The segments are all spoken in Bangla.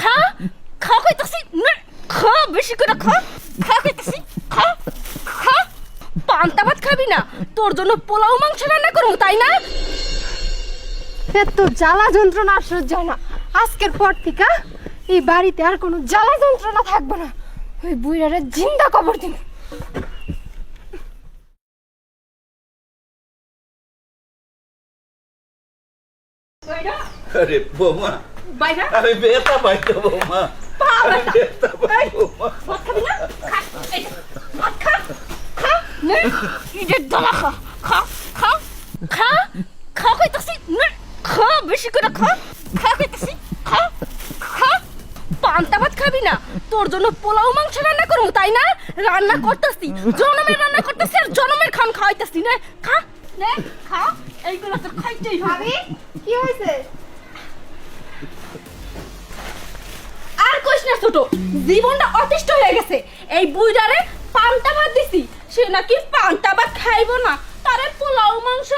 খা খা কইতাছি না খা বেশি করে খা খা কইতাছি খা খা পান্তা ভাত খাবি না তোর জন্য পোলাও মাংস রান্না করব তাই না এত জ্বালা যন্ত্রণা আর সহ্য হয় না। আজকের পর থেকে এই বাড়িতে আর কোনো জ্বালা যন্ত্রণা থাকবে না। ওই বুইরারে জিন্দা কবর দিন। আরে বৌমা বাইরা? আমি বেতা পাই তো বৌমা পা। বেতা বৌমা ভাত খাবি না? খা। ভাত খা। খা। নে ইজের দলা খা। খা। খা। খা। খা কইতাছি। না খা বেশি করে খা। খা কইতাছি। খা। খা। পান্তা ভাত খাবি না? তোর জন্য পোলাও মাংস রান্না করব তাই না? রান্না করতেছি। জনমের রান্না করতেছি আর জনমের খান খাওয়াইতেছি না। খা নে খা। এইগুলো তো খাইতেই হবে। ভাবি কি হয়েছে আর কইস না ছোট জীবনটা অতিষ্ঠ হয়ে গেছে। এই বুইড়ারে পান্তা ভাত দিছি সে নাকি পান্তা ভাত খাইবো না। তারে পোলাও মাংস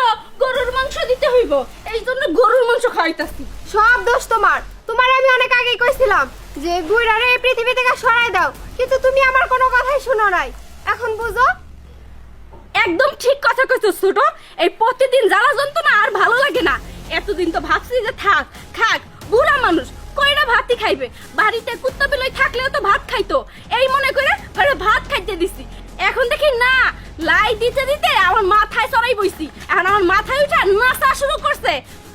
গরুর মাংস দিতে হইব। এই জন্য গরুর মাংস খাইতাছি। সব দোষ তোমার। তোমার আমি অনেক আগেই কইছিলাম যে বুইরারে এই পৃথিবী থেকে সরাই দাও কিন্তু তুমি আমার কোনো কথাই শোনো নাই। এখন বুঝো? একদম ঠিক কথা কইছো ছোট এই প্রতিদিন জ্বালা যন্ত্রণা আর ভালো লাগে না। এতদিন তো ভাবছি যে থাক খাক বুড়া মানুষ, কইরা ভাতই খাইবে। বাড়িতে কুত্তা বিলাই থাকলেও তো ভাত খাইতো। এই মনে করে ঘরে ভাত খাইতে দিছি। এখন দেখি না, লাই দিতে দিতে আমার মাথায় চড়াই বইছি। এখন আমার মাথায় উঠে নাচা শুরু করছে।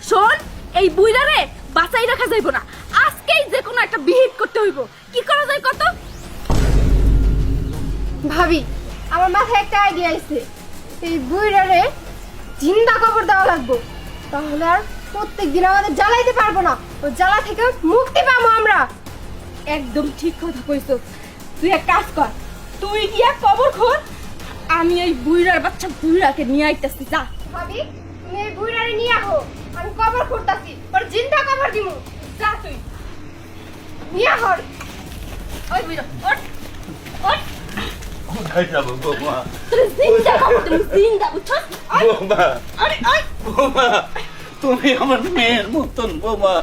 শোন, এই বুইরারে বাঁচাই রাখা যাইব না। আজকেই যে কোনো একটা বিহিত করতে হইব। কি করা যায় কত? ভাবি, আমার মাথায় একটা আইডিয়া আইছে। এই বুইরারে জিন্দা কবর দেওয়া লাগবো। তাহলে আর প্রত্যেক দিন আমাদের জ্বালাইতে পারব না। ও জ্বালা থেকে মুক্তি পাবো আমরা। একদম ঠিক কথা কইছ। তুই এক কাজ কর তুই গিয়া কবর খোর আমি এই বুইড়ার বাচ্চা বুইড়াকে নিয়ে আইতাছি যা। ভাবি তুমি এই বুইরারে নিয়ে আহো আমি কবর খুঁড়তাছি ওর জিন্দা কবর দিমু। যা তুই। নিয়ে আহো ওই বুইড়া ওঠ ওঠ। কোথায় যাব বৌমা? জিন্দা কবর তুমি জিন্দা বুঝছস? বৌমা। আরে ওই বৌমা। তুমি আমার মেয়ের মতন বৌমা।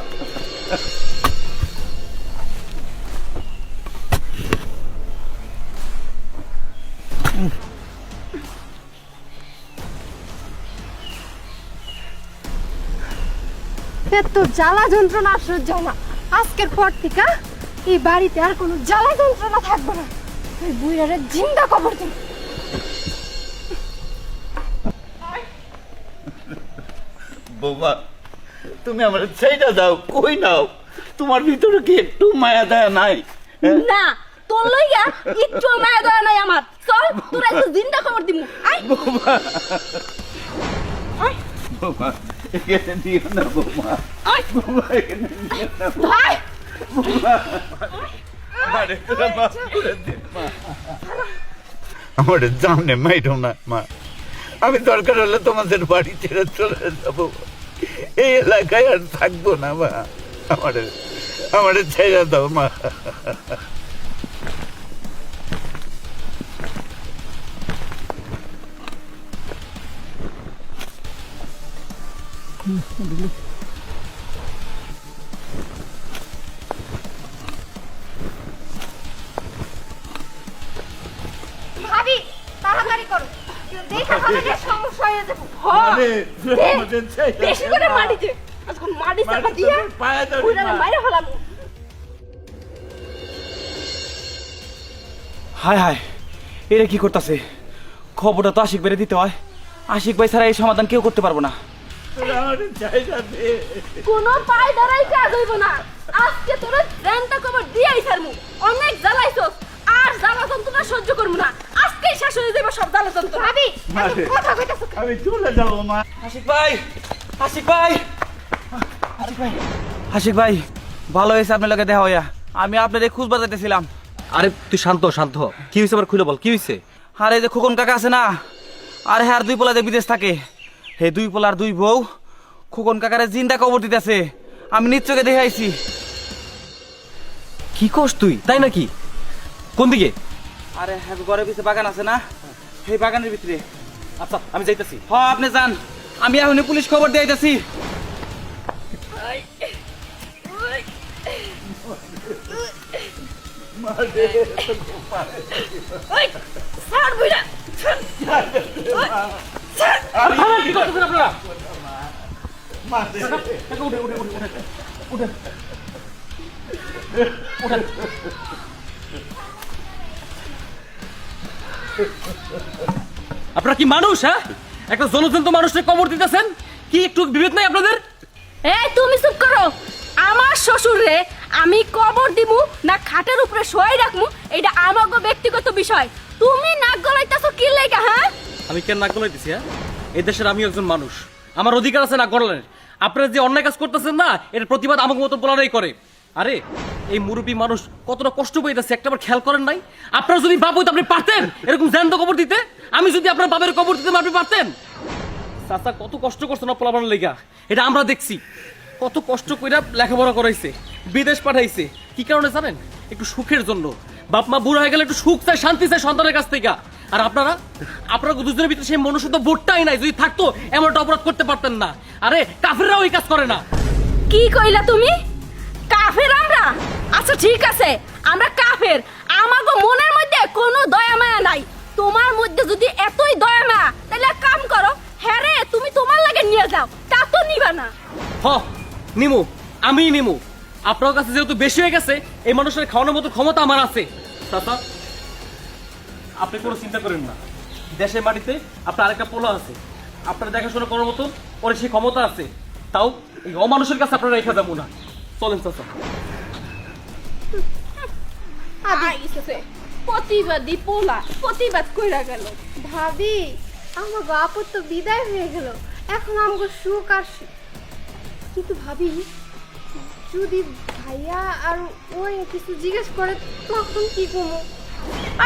এত জ্বালা যন্ত্রণা হয় না। আজকের পর থেকে এই বাড়িতে আর কোনো জ্বালা যন্ত্রণা থাকবে না। ওই বুইরারে জিন্দা কবর দিন। বৌমা তুমি আমার সেইটা দাও কই নাও? তোমার ভিতরে কি একটু মায়া দয়া নাই? হ্যাঁ? না তোর লইয়া কিচ্ছু মায়া দয়া নাই আমার। চল তোরা একটু জিন্দা খবর দিমু। আই বৌমা। আই বৌমা এখানে দিও না বৌমা। আই বৌমা এখানে দিও না আই আরে তোরা মাফ করে দে মা। আমার জানে মাইরো না মা। আমি দরকার হলে তোমাদের বাড়ি ছেড়ে চলে যাব। এই এলাকায় আর থাকব না মা। আমার আমার ছেড়ে দাও মা। ভাবি সমস্যা হয়ে যাবে আরে, দে, আমাদের ছেড়ে বেশি করে মাটিতে আজকে মাটি চাপা মাটিতে দিয়া তোর পায়ে ধরি, বুইড়ারে মা। মাইরা হলাম। হায় হায় এরা কি করতেছে? খবরটা তো আশিক বেড়ে দিতে হয়। আশিক ভাই ছাড়া এই সমাধান কেউ করতে পারব না। তোরা আমার জায়গা কোনো পায়ে দাঁড়াই কাজ হইব না। আজকে তোর জ্যান্ত কবর দিয়াই ছাড়মু। অনেক জ্বালাইছস আর জ্বালা যন্ত্রণা সহ্য করব না। শেষ হয়ে যাবে সব ভাবি কথা কইতাছো আমি চলে যাব মা। আশিক ভাই আশিক ভাই। আশিক ভাই। আশিক ভাই ভালো হয়েছে আপনার লোকে দেখা হইয়া। আমি আপনার খোঁজ বাজাইতেছিলাম। আরে তুই শান্ত শান্ত। কি হয়েছে আবার খুলে বল কি হয়েছে আর এই যে খোকন কাকা আছে না আর হ্যাঁ আর দুই পোলা যে বিদেশ থাকে। হে দুই পোলার দুই বউ খোকন কাকারে জিন্দা কবর দিতেছে। আমি নিশ্চয়কে দেখে আইছি কি করস তুই? তাই নাকি? কোন দিকে? আরে হ্যাঁ ঘরের পিছনে বাগান আছে না? সেই বাগানের ভিতরে। আচ্ছা আমি যাইতেছি। হ আপনি যান। আমি এখনই পুলিশ খবর দিয়ে আইতাছি। ওই স্যার বুইরা কি করতেছেন আপনারা কি মানুষ হ্যাঁ? একটা জনজন্ত মানুষকে কবর দিতেছেন? কি একটু বিবেক নাই আপনাদের? এই তুমি চুপ করো। আমার শ্বশুর রে আমি কবর দিমু না খাটের উপরে শোয়াই রাখমু এটা আমাগো ব্যক্তিগত বিষয়। তুমি নাক গলাইতাছো কি লাইগা হ্যাঁ? আমি কেন নাক গলাই দিছি হ্যাঁ? এই দেশের আমি একজন মানুষ। আমার অধিকার আছে নাক গলানের। আপনারা যে অন্যায় কাজ করতেছেন না এর প্রতিবাদ আমাকে মতো বলারাই করে। আরে, এই মুরব্বী মানুষ কতটা কষ্ট পাইতেছে, একটা বার খেয়াল করেন নাই? আপনারা যদি বাপ হইতো, আপনি পারতেন এরকম জ্যান্ত কবর দিতে? আমি যদি আপনার বাবার কবর দিতে আপনি পারতেন? চাচা, কত কষ্ট করছে না পোলাপানের লেগা। এটা আমরা দেখছি। কত কষ্ট কইরা লেখাপড়া করাইছে, বিদেশ পাঠাইছে। কি কারণে জানেন? একটু সুখের জন্য। বাপ, মা বুড়ো হয়ে গেলে একটু সুখ চাই শান্তি চাই সন্তানের কাছ থেকে। আর আপনারা আপনারা দুজনের ভিতরে সেই মনুষ্যত্ব বোধটাই নাই? যদি থাকতো এমন একটা অপরাধ করতে পারতেন না। আরে, কাফেররাও এই কাজ করে না। কি কইলা তুমি? কাফের আমরা? আচ্ছা ঠিক আছে, আমরা কাফের। আমাগো মনের মধ্যে কোনো দয়া মায়া নাই। তোমার মধ্যে যদি এতই দয়া মায়া, তাহলে এক কাম করো হ্যাঁ রে, তুমি তোমার লাগে নিয়ে যাও, তা তো নিবা না। হ, নিমু আমি নিমু। আপনার কাছে যেহেতু বেশি হয়ে গেছে, এই মানুষের খাওয়ানোর মতো ক্ষমতা আমার আছে। চাচা, আপনি কোনো চিন্তা করেন না। দেশের মাটিতে আপনার আরেকটা পোলা আছে। আপনার দেখাশোনা করার মতো ওর সেই ক্ষমতা আছে। তাও এই অমানুষের কাছে আপনারা রেখে যাব না। চলেন চাচা প্রতিবাদী পোলা প্রতিবাদ কইরা গেল। ভাবি আমার বাপর তো বিদায় হয়ে গেল। এখন আমাকে সুখ আর কিন্তু ভাবি যদি ভাইয়া আর ওই কিছু জিজ্ঞেস করে তখন কি কমো?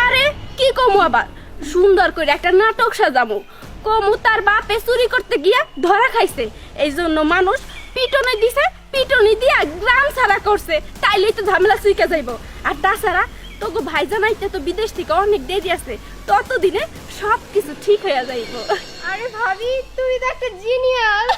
আরে কি কমু আবার? সুন্দর করে একটা নাটক সাজামু। কমু তার বাপে চুরি করতে গিয়া ধরা খাইছে। এই জন্য মানুষ পিটনে দিছে পিটনি দিয়া গ্রাম সারা করছে, তাইলেই তো ঝামেলা সুইকা যাইব। আর তাছাড়া তোকে ভাই জানাইতে তো বিদেশ থেকে অনেক দেরি আছে, ততদিনে সব কিছু ঠিক হয়ে যাইব। আরে ভাবি, তুই তো একটা জিনিয়াস